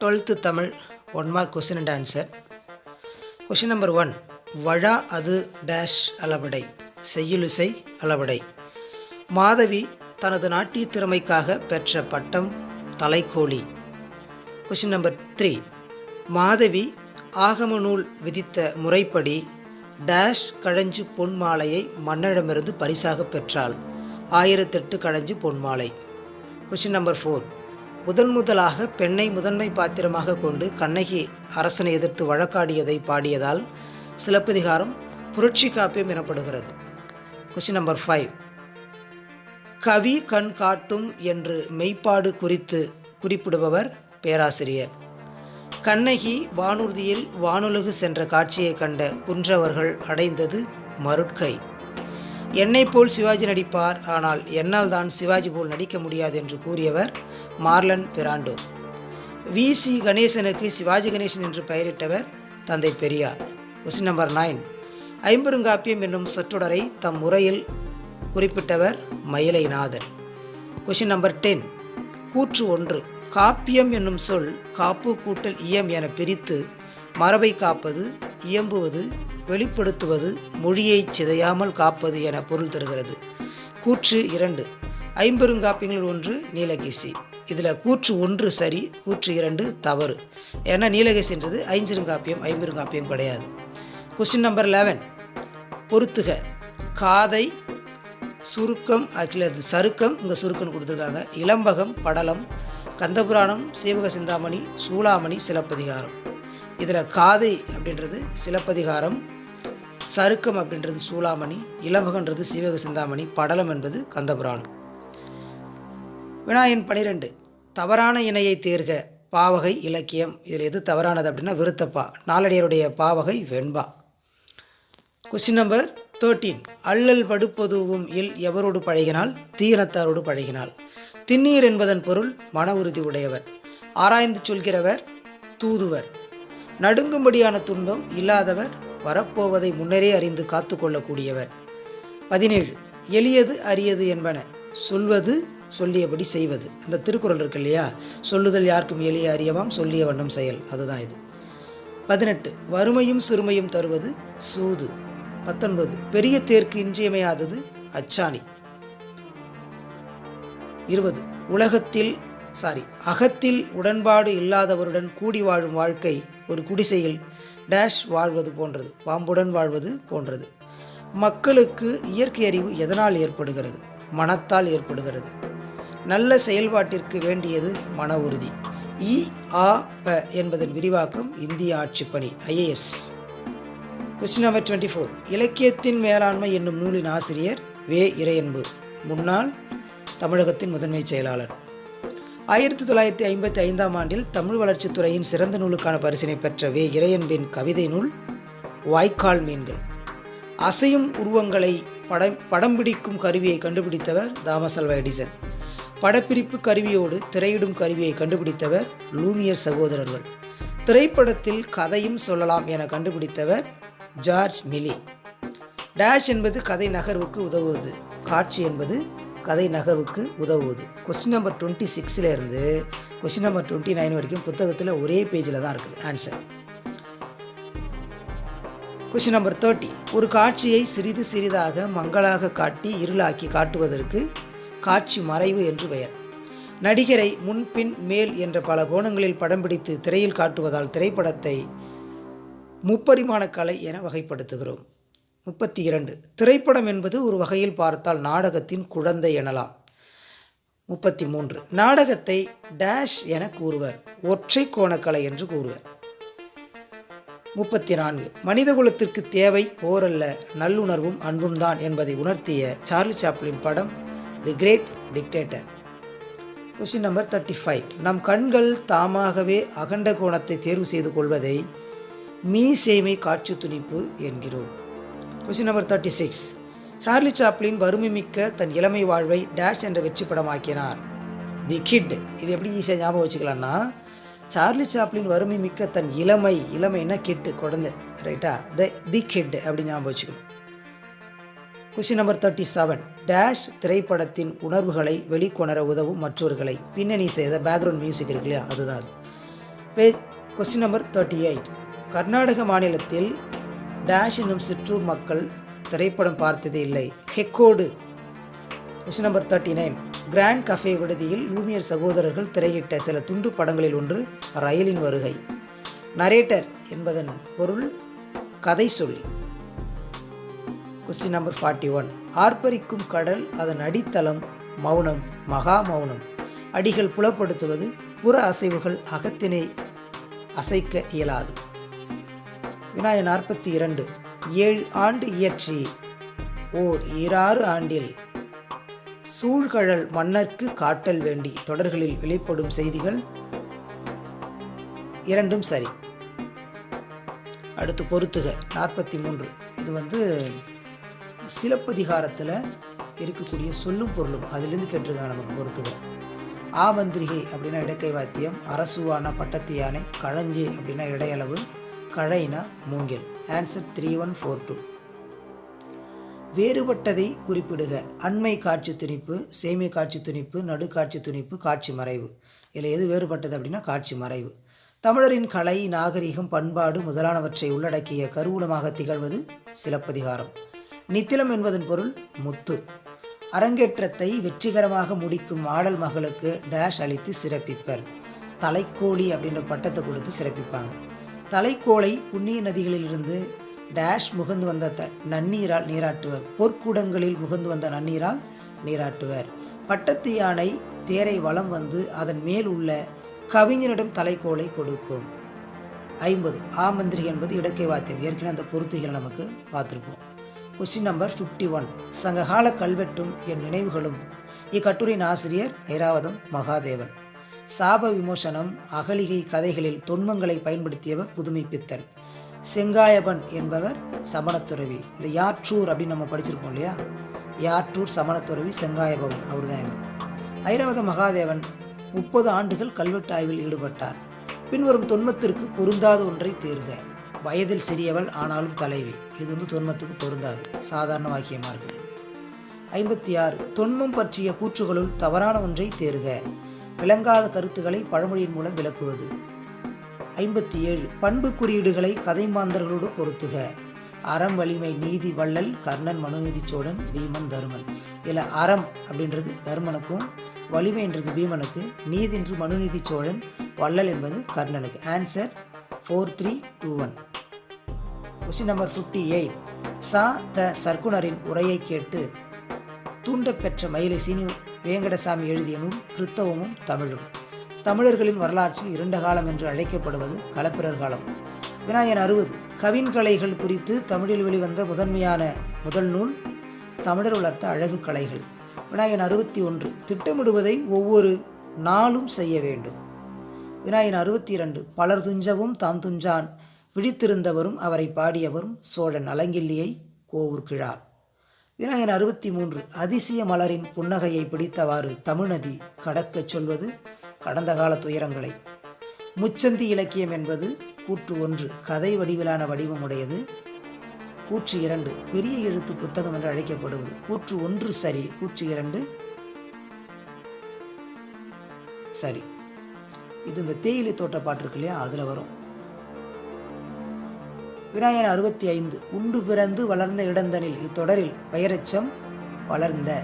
Twelfth Tamil one mark question and answer question number one வழா அது dash அளவடை செய்யுலிசை அளவடை. Madhavi தனது நாட்டிய திறமைக்காக பெற்ற பட்டம் தலைக்கோழி. கொஷின் நம்பர் த்ரீ மாதவி ஆகம நூல் விதித்த முறைப்படி டேஷ் கழஞ்சு பொன் மாலையை மன்னனிடமிருந்து பரிசாக பெற்றாள். ஆயிரத்தெட்டு கழஞ்சு பொன் மாலை. கொஷின் நம்பர் ஃபோர் முதன் முதலாக பெண்ணை முதன்மை பாத்திரமாக கொண்டு கண்ணகி அரசனை எதிர்த்து வழக்காடியதை பாடியதால் சிலப்பதிகாரம் புரட்சி காப்பியம் எனப்படுகிறது. கொஷின் நம்பர் ஃபைவ் கவி கண் காட்டும் என்று மெய்ப்பாடு குறித்து குறிப்பிடுபவர் பேராசிரியர். கண்ணகி வானூர்தியில் வானுலகு சென்ற காட்சியை கண்ட குன்றவர்கள் அடைந்தது மருட்கை. என்னை போல் சிவாஜி நடிப்பார் ஆனால் என்னால் தான் சிவாஜி போல் நடிக்க முடியாது என்று கூறியவர் மார்லன் பிராண்டோ வி. சி. கணேசனுக்கு சிவாஜி கணேசன் என்று பெயரிட்டவர் தந்தை பெரியார். கொஸ்டின் நம்பர் நைன் ஐம்பெருங்காப்பியம் என்னும் சொற்றொடரை தம் முறையில் குறிப்பிட்டவர் மயிலைநாதர். கொஷின் நம்பர் டென் கூற்று ஒன்று. காப்பியம் என்னும் சொல் காப்பு கூட்டல் இயம் என பிரித்து மரபை காப்பது இயம்புவது வெளிப்படுத்துவது மொழியை சிதையாமல் காப்பது என பொருள் தருகிறது. கூற்று இரண்டு. ஐம்பெருங்காப்பியங்கள் ஒன்று நீலகேசி. இதில் கூற்று ஒன்று சரி கூற்று இரண்டு தவறு. ஏன்னா நீலகேசின்றது ஐஞ்சிருங்காப்பியம் ஐம்பெருங்காப்பியம் கிடையாது. கொஸ்டின் நம்பர் லெவன் பொறுத்துக. காதை சுருக்கம் ஆக்சுவலி அது சருக்கம் இங்கே சுருக்கம்னு கொடுத்துருக்காங்க. இளம்பகம் படலம் கந்தபுராணம் சீவக சிந்தாமணி சூளாமணி சிலப்பதிகாரம். இதில் காதை அப்படின்றது சிலப்பதிகாரம் சருக்கம் அப்படின்றது சூளாமணி இளம்பகன்றது சீவக சிந்தாமணி படலம் என்பது கந்தபுராணம் வினாயன் பனிரெண்டு தவறான இணையை தேர்க பாவகை இலக்கியம். இதில் எது தவறானது அப்படின்னா விருத்தப்பா நாளடியருடைய பாவகை வெண்பா. கொஸ்டின் நம்பர் தேர்ட்டீன் அல்லல் படுப்பதுவும் இல் எவரோடு பழகினால்? தீயனத்தாரோடு பழகினால். திண்ணீர் என்பதன் பொருள் மன உறுதி உடையவர். ஆராய்ந்து சொல்கிறவர் தூதுவர். நடுங்கும்படியான துன்பம் இல்லாதவர் வரப்போவதை முன்னரே அறிந்து காத்து கொள்ளக்கூடியவர் பதினேழு எளியது அரியது என்பன சொல்வது சொல்லியபடி செய்வது. அந்த திருக்குறள் இருக்கு இல்லையா? சொல்லுதல் யாருக்கும் எளிய அறியவாம் சொல்லிய வண்ணம் செயல். அதுதான் இது. பதினெட்டு வறுமையும் சிறுமையும் தருவது சூது. பத்தொன்பது பெரிய தேர்க்கு இன்றியமையாதது அச்சாணி. இருபது உலகத்தில் சாரி அகத்தில் உடன்பாடு இல்லாதவருடன் கூடி வாழும் வாழ்க்கை ஒரு குடிசையில் டேஷ் வாழ்வது போன்றது பாம்புடன் வாழ்வது போன்றது. மக்களுக்கு இயற்கை அறிவு எதனால் ஏற்படுகிறது? மனத்தால் ஏற்படுகிறது. நல்ல செயல்பாட்டிற்கு வேண்டியது மன உறுதி. இ ஆ ப என்பதன் விரிவாக்கம் இந்திய ஆட்சிப்பணி IAS question number twenty four இலக்கியத்தின் மேலாண்மை என்னும் நூலின் ஆசிரியர் வே. இறையன்பு முன்னாள் தமிழகத்தின் முதன்மை செயலாளர். ஆயிரத்தி தொள்ளாயிரத்தி ஐம்பத்தி ஐந்தாம் ஆண்டில் தமிழ் வளர்ச்சித் துறையின் சிறந்த நூலுக்கான பரிசினை பெற்ற வே. இறையன்பின் கவிதை நூல் வாய்க்கால் மீன்கள். அசையும் உருவங்களை படம் படம் பிடிக்கும் கருவியை கண்டுபிடித்தவர் தாமஸ் அல்வா எடிசன். படப்பிடிப்பு கருவியோடு திரையிடும் கருவியை கண்டுபிடித்தவர் லூமியர் சகோதரர்கள். திரைப்படத்தில் கதையும் சொல்லலாம் என கண்டுபிடித்தவர் ஜார்ஜ் மிலி டேஷ் என்பது கதை நகர்வுக்கு உதவுவது. காட்சி என்பது கதை நகர்வுக்கு உதவுவது கொஸ்டின் நம்பர் டுவெண்ட்டி சிக்ஸ்லேருந்து கொஸ்டின் நம்பர் டுவெண்ட்டி நைன் வரைக்கும் புத்தகத்தில் ஒரே பேஜில் தான் இருக்குது ஆன்சர் கொஸ்டின் நம்பர் தேர்ட்டி ஒரு காட்சியை சிறிது சிறிதாக மங்களாக காட்டி இருளாக்கி காட்டுவதற்கு காட்சி மறைவு என்று பெயர். நடிகரை முன்பின் மேல் என்ற பல கோணங்களில் படம் பிடித்து திரையில் காட்டுவதால் திரைப்படத்தை முப்பரிமாண கலை என வகைப்படுத்துகிறோம். முப்பத்தி இரண்டு திரைப்படம் என்பது ஒரு வகையில் பார்த்தால் நாடகத்தின் குழந்தை எனலாம். முப்பத்தி மூன்று நாடகத்தை டேஷ் என கூறுவர். ஒற்றை கோணக்கலை என்று கூறுவர். முப்பத்தி நான்கு மனிதகுலத்திற்கு தேவை போரல்ல நல்லுணர்வும் அன்பும் தான் என்பதை உணர்த்திய சார்லி சாப்ளின் படம் the great dictator. Question number thirty five நம் கண்கள் தாமாகவே அகண்ட கோணத்தை தேர்வு செய்து கொள்வதை மீசேமை காட்சி துணிப்பு என்கிறோம். Question number thirty six Charlie Chaplin வறுமை மிக்க தன் இளமை வாழ்வை டேஷ் என்ற வெற்றி படமாக்கினார். தி கிட் இது எப்படி ஈஸியாக ஞாபகம் வச்சுக்கலாம்னா சார்லி சாப்ளின் வறுமை மிக்க தன் இளமை இளமைனா கிட்டு குழந்தை ரைட்டா த தி கிட் அப்படி ஞாபகம் வச்சுக்கணும். Question number thirty seven dash திரைப்படத்தின் உணர்வுகளை வெளிக்கொணர உதவும் மற்றவர்களை பின்னணி செய்த பேக்ரவுண்ட் மியூசிக் இருக்கு இல்லையா? அதுதான் அது. Page question number thirty eight Karnataka மாநிலத்தில் டேஷ் என்னும் சிற்றூர் மக்கள் திரைப்படம் பார்த்ததே இல்லை. Heggodu. Question number thirty nine grand cafe விடுதியில் லூமியர் சகோதரர்கள் திரையிட்ட சில துண்டு படங்களில் ஒன்று ரயிலின் வருகை. நரேட்டர் என்பதன் பொருள் கதை சொல்லி. கொஸ்டின் நம்பர் ஃபார்ட்டி ஒன் ஆர்ப்பரிக்கும் கடல் அதன் அடித்தளம் மௌனம் மகா மௌனம். அடிகள் புலப்படுத்துவது புற அசைவுகள் அகத்தினை அசைக்க இயலாது. வினாய நாற்பத்தி இரண்டு. ஏழு ஆண்டு இயற்றி ஓர் ஈராறு ஆண்டில் சூழ்கழல் மன்னர்க்கு காட்டல் வேண்டி தொடர்களில் வெளிப்படும் செய்திகள் இரண்டும் சரி. அடுத்து பொறுத்துக நாற்பத்தி மூன்று. இது வந்து சிலப்பதிகாரத்தில் இருக்கக்கூடிய சொல்லும் பொருளும் அதிலிருந்து கேட்டிருக்காங்க நமக்கு பொறுத்துக. ஆமந்திரிகை அப்படின்னா இடக்கை வாத்தியம் அரசுவான பட்டத்து யானை கழஞ்சி அப்படின்னா இடையளவு கழைனா மூங்கில். Answer three one four two வேறுபட்டதை குறிப்பிடுக. அண்மை காட்சி துணிப்பு சேமி காட்சி துணிப்பு நடுக்காட்சி துணிப்பு காட்சி மறைவு. இதில் எது வேறுபட்டது அப்படின்னா காட்சி மறைவு. தமிழரின் கலை நாகரிகம் பண்பாடு முதலானவற்றை உள்ளடக்கிய கருவூலமாக திகழ்வது சிலப்பதிகாரம். நித்திலம் என்பதன் பொருள் முத்து. அரங்கேற்றத்தை வெற்றிகரமாக முடிக்கும் ஆடல் மகளுக்கு டேஷ் அளித்து சிறப்பிப்பர். தலைக்கோழி அப்படின்ற பட்டத்தை கொடுத்து சிறப்பிப்பாங்க. தலைக்கோளை புண்ணிய நதிகளிலிருந்து டேஷ் முகந்து வந்த த நன்னீரால் நீராட்டுவர். பொற்குடங்களில் முகந்து வந்த நன்னீரால் நீராட்டுவர். பட்டத்து யானை தேரை வளம் வந்து அதன் மேல் உள்ள கவிஞனிடம் தலைக்கோளை கொடுக்கும். ஐம்பது. ஆமந்திரி என்பது இடக்கை வாத்தியம். ஏற்கனவே அந்த பொருத்துகளை நமக்கு பார்த்துருப்போம். கொஸ்டின் நம்பர் ஃபிஃப்டி ஒன் சங்ககால கல்வெட்டும் என் நினைவுகளும். இக்கட்டுரையின் ஆசிரியர் ஐராவதம் மகாதேவன். சாப விமோசனம் அகலிகை கதைகளில் தொன்மங்களை பயன்படுத்தியவர் புதுமைப்பித்தன். செங்காயபன் என்பவர் சமணத்துறவி. இந்த யாற்றூர் அப்படின்னு நம்ம படிச்சிருப்போம் இல்லையா? யாற்றூர் சமணத்துறவி செங்காயபவன் அவர் தான் ஐராவத மகாதேவன் முப்பது ஆண்டுகள் கல்வெட்டு ஆய்வில் ஈடுபட்டார். பின்வரும் தொன்மத்திற்கு பொருந்தாத ஒன்றை தேர்க. வயதில் சிறியவள் ஆனாலும் தலைவி. இது வந்து தொன்மத்துக்கு பொருந்தாது. சாதாரண வாக்கியமாக இருக்குது. ஐம்பத்தி ஆறு. தொன்மம் பற்றிய கூற்றுகளுள் தவறான ஒன்றை தேர்க. விளங்காத கருத்துக்களை பழமொழியின் மூலம் விளக்குவது. ஐம்பத்தி ஏழு பண்பு குறியீடுகளை கதை மாந்தர்களோடு பொருத்துக. அறம் வலிமை நீதி வள்ளல் கர்ணன் மனுநீதி சோழன் பீமன் தருமன். இதில் அறம் அப்படின்றது தருமனுக்கும் வலிமை என்றது பீமனுக்கு நீதி என்று மனுநீதி சோழன் வள்ளல் என்பது கர்ணனுக்கு. Answer four three two one question number fifty eight சா த சர்க்குனரின் உரையை கேட்டு தூண்டப்பெற்ற மயிலை சீனி வேங்கடசாமி எழுதிய நூல் கிறித்தவமும் தமிழும். தமிழர்களின் வரலாற்றில் இரண்ட காலம் என்று அழைக்கப்படுவது களப்பிரர் காலம். விநாயகன் அறுபது. கவின்கலைகள் குறித்து தமிழில் வெளிவந்த முதன்மையான முதல் நூல் தமிழர் வளர்த்த அழகு கலைகள். விநாயகன் அறுபத்தி ஒன்று. திட்டமிடுவதை ஒவ்வொரு நாளும் செய்ய வேண்டும். விநாயகன் அறுபத்தி இரண்டு. பலர் துஞ்சவும் தான் துஞ்சான். விழித்திருந்தவரும் அவரை பாடியவரும் சோழன் அலங்கில்லியை கோவூர் கிழார். விநாயகன் அறுபத்தி மூன்று அதிசய மலரின் புன்னகையை பிடித்தவாறு தமிழ்நதி கடக்கச் சொல்வது கடந்த கால துயரங்களை. முச்சந்தி இலக்கியம் என்பது கூற்று ஒன்று கதை வடிவிலான வடிவம் உடையது கூற்று இரண்டு பெரிய எழுத்து புத்தகம் என்று அழைக்கப்படுவது. கூற்று ஒன்று சரி. கூற்று இரண்டு சரி. இது இந்த தேயிலை தோட்ட பாட்டு இருக்கு இல்லையா? அதில் வரும். விநாயகன் அறுபத்தி ஐந்து உண்டு பிறந்து வளர்ந்த இடந்தனில் இத்தொடரில் பெயரெச்சம் வளர்ந்த.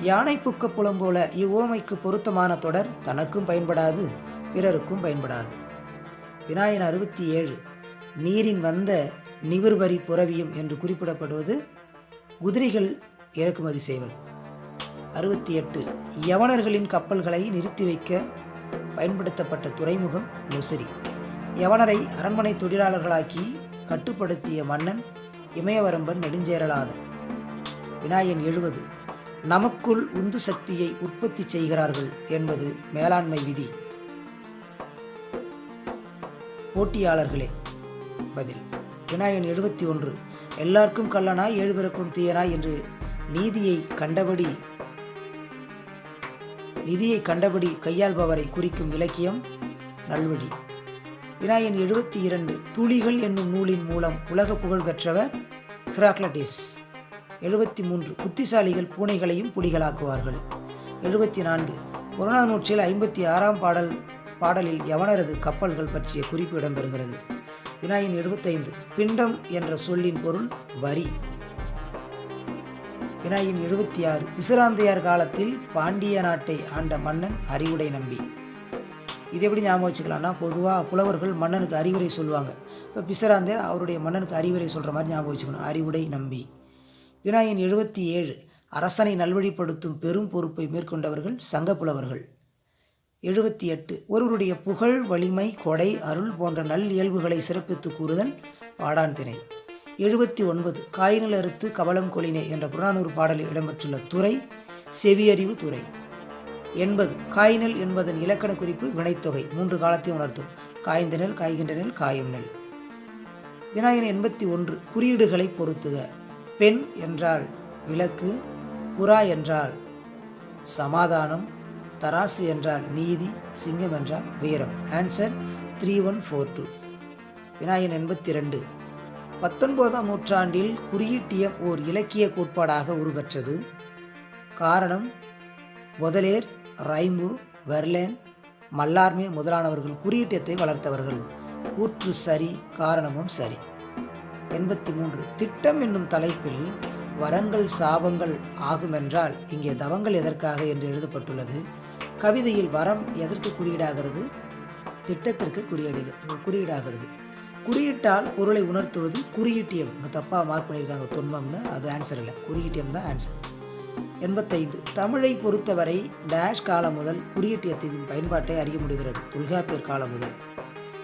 யானை புக்க புலம் போல இவ்வோமைக்கு பொருத்தமான தொடர் தனக்கும் பயன்படாது பிறருக்கும் பயன்படாது. விநாயகன் அறுபத்தி ஏழு நீரின் வந்த நிவிர்வரி புறவியும் என்று குறிப்பிடப்படுவது குதிரைகள் இறக்குமதி செய்வது. அறுபத்தி எட்டு யவனர்களின் கப்பல்களை நிறுத்தி வைக்க பயன்படுத்தப்பட்ட துறைமுகம் முசிறி யவனரை அரண்மனை தொழிலாளர்களாக்கி கட்டுப்படுத்திய மன்னன் இமயவரம்பன் நெடுஞ்சேரலாதன் விநாயகன் எழுவது நமக்குள் உந்து சக்தியை உற்பத்தி செய்கிறார்கள் என்பது மேலாண்மை விதி. போட்டியாளர்களே பதில். விநாயகன் எழுபத்தி ஒன்று எல்லாருக்கும் கல்லனாய் ஏழு பிறக்கும் தீயனாய் என்று நீதியை கண்டபடி நிதியை கண்டபடி கையாள்பவரை குறிக்கும் இலக்கியம் நல்வழி. விநாயகன் எழுபத்தி இரண்டு துளிகள் என்னும் நூலின் மூலம் உலக புகழ் பெற்றவர் ஹிராக்லடிஸ். எழுபத்தி மூன்று புத்திசாலிகள் பூனைகளையும் புலிகளாக்குவார்கள். எழுபத்தி நான்கு புறநானூற்றில் ஐம்பத்தி ஆறாம் பாடல் பாடலில் யவனரது கப்பல்கள் பற்றிய குறிப்பு இடம்பெறுகிறது. வினாயின் எழுபத்தைந்து பிண்டம் என்ற சொல்லின் பொருள் வரி. வினாயின் எழுபத்தி ஆறு பிசுராந்தையார் காலத்தில் பாண்டிய நாட்டை ஆண்ட மன்னன் அறிவுடை நம்பி. இது எப்படி ஞாபகம் வச்சுக்கலாம்னா பொதுவாக புலவர்கள் மன்னனுக்கு அறிவுரை சொல்லுவாங்க. இப்போ பிசராந்தையார் அவருடைய மன்னனுக்கு அறிவுரை சொல்கிற மாதிரி ஞாபகம் வச்சுக்கணும். அறிவுடை நம்பி. வினாயின் எழுபத்தி ஏழு அரசனை நல்வழிப்படுத்தும் பெரும் பொறுப்பை மேற்கொண்டவர்கள் சங்க புலவர்கள். எழுபத்தி எட்டு ஒருவருடைய புகழ் வலிமை கொடை அருள் போன்ற நல் இயல்புகளை சிறப்பித்து கூறுதல் பாடான் திணை எழுபத்தி ஒன்பது காயினில் அறுத்து கவலம் கொளினே என்ற புறநானூறு பாடலில் இடம்பெற்றுள்ள துறை செவியறிவு துறை. எண்பது காய்நெல் என்பதன் இலக்கண குறிப்பு வினைத்தொகை. மூன்று காலத்தை உணர்த்தும். காய்ந்த நெல் காய்கின்ற நெல் காயும் நெல். விநாயகன் எண்பத்தி ஒன்று குறியீடுகளை பொருத்துக. பெண் என்றால் விளக்கு புறா என்றால் சமாதானம் தராசு என்றால் நீதி சிங்கம் என்றால் வீரம் answer three one four two Vinayagan எண்பத்தி ரெண்டு பத்தொன்பதாம் நூற்றாண்டில் குறியீட்டியம் ஓர் இலக்கிய கோட்பாடாக உருவற்றது. காரணம் முதலேர் ரைம்பு வெர்லேன் மல்லார்மே முதலானவர்கள் குறியீட்டத்தை வளர்த்தவர்கள். கூற்று சரி காரணமும் சரி. எண்பத்தி மூன்று திட்டம் என்னும் தலைப்பில் வரங்கள் சாபங்கள் ஆகுமென்றால் இங்கே தவங்கள் எதற்காக என்று எழுதப்பட்டுள்ளது. கவிதையில் வரம் எதற்கு குறியீடாகிறது? திட்டத்திற்கு குறியீடு குறியீடாகிறது. குறியீட்டால் பொருளை உணர்த்துவது குறியீட்டியம். இங்கே தப்பாக மார்க் பண்ணியிருக்காங்க. தொன்மம்னு அது ஆன்சர் இல்லை. குறியீட்டியம் தான் ஆன்சர் எண்பத்தைந்து. தமிழை பொறுத்தவரை டேஷ் காலம் முதல் குறியீட்டியத்தின் பயன்பாட்டை அறிய முடிகிறது. தொல்காப்பியர் காலம் முதல்.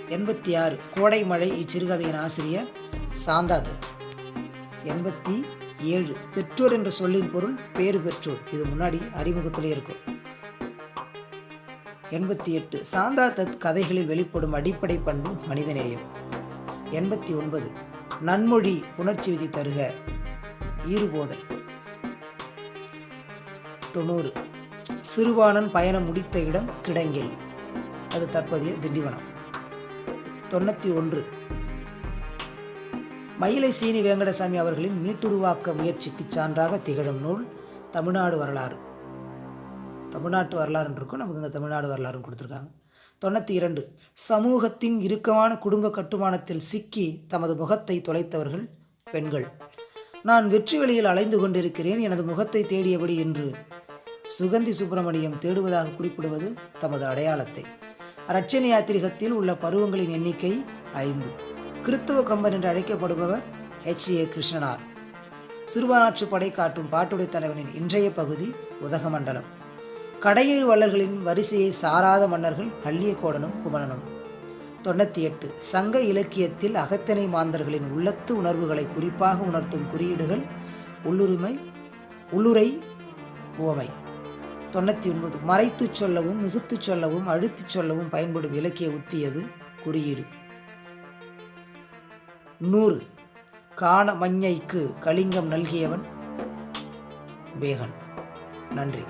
எண்பத்தி ஆறு கோடை மழை இச்சிறுகதையின் ஆசிரியர் சாந்தாதர் எண்பத்தி ஏழு. பெற்றோர் என்ற சொல்லின் பொருள் பேறு பெற்றோர். இது முன்னாடி அறிமுகத்திலே இருக்கும். எண்பத்தி எட்டு. சாந்தா தத் கதைகளில் வெளிப்படும் அடிப்படை பண்பு மனிதநேயம். எண்பத்தி ஒன்பது. நன்மொழி புணர்ச்சி விதி தருக. ஈறுபோதல். தொண்ணூறு. சிறுவாணன் பயணம் முடித்த இடம் கிடங்கில். அது தற்போதைய திண்டிவனம். தொண்ணூற்றி ஒன்று மயிலை சீனி வேங்கடசாமி அவர்களின் மீட்டுருவாக்க முயற்சிக்கு சான்றாக திகழும் நூல் தமிழ்நாடு வரலாறு. தமிழ்நாட்டு வரலாறுன்னு இருக்கும். நமக்கு இங்கே தமிழ்நாடு வரலாறுன்னு கொடுத்துருக்காங்க. தொண்ணூற்றி இரண்டு சமூகத்தின் இறுக்கமான குடும்ப கட்டுமானத்தில் சிக்கி தமது முகத்தை தொலைத்தவர்கள் பெண்கள். நான் வெற்றி வெளியில் அலைந்து கொண்டிருக்கிறேன். எனது முகத்தை தேடியபடி என்று சுகந்தி சுப்பிரமணியம் தேடுவதாக குறிப்பிடுவது தமது அடையாளத்தை. ரட்சண யாத்திரிகத்தில் உள்ள பருவங்களின் எண்ணிக்கை ஐந்து. கிறித்துவ கம்பன் என்று அழைக்கப்படுபவர் ஹெச் ஏ கிருஷ்ணனார். சிறுபானாற்று படை காட்டும் பாட்டுடை தலைவனின் இன்றைய பகுதி உதகமண்டலம். கடையேழு வள்ளல்களின் வரிசையை சாராத மன்னர்கள் பள்ளியக்கோடனும் குமணனும். தொண்ணூற்றி எட்டு சங்க இலக்கியத்தில் அகத்தனை மாந்தர்களின் உள்ளத்து உணர்வுகளை குறிப்பாக உணர்த்தும் குறியீடுகள் உள்ளுரிமை உள்ளுரை உவமை. தொண்ணூற்றி ஒன்பது. மறைத்துச் சொல்லவும் மிகுத்துச் சொல்லவும் அழுத்திச் சொல்லவும் பயன்படும் இலக்கிய உத்தியது குறியீடு. நூறு. காண மஞ்சைக்கு கலிங்கம் நல்கியவன் பேகன் நன்றி.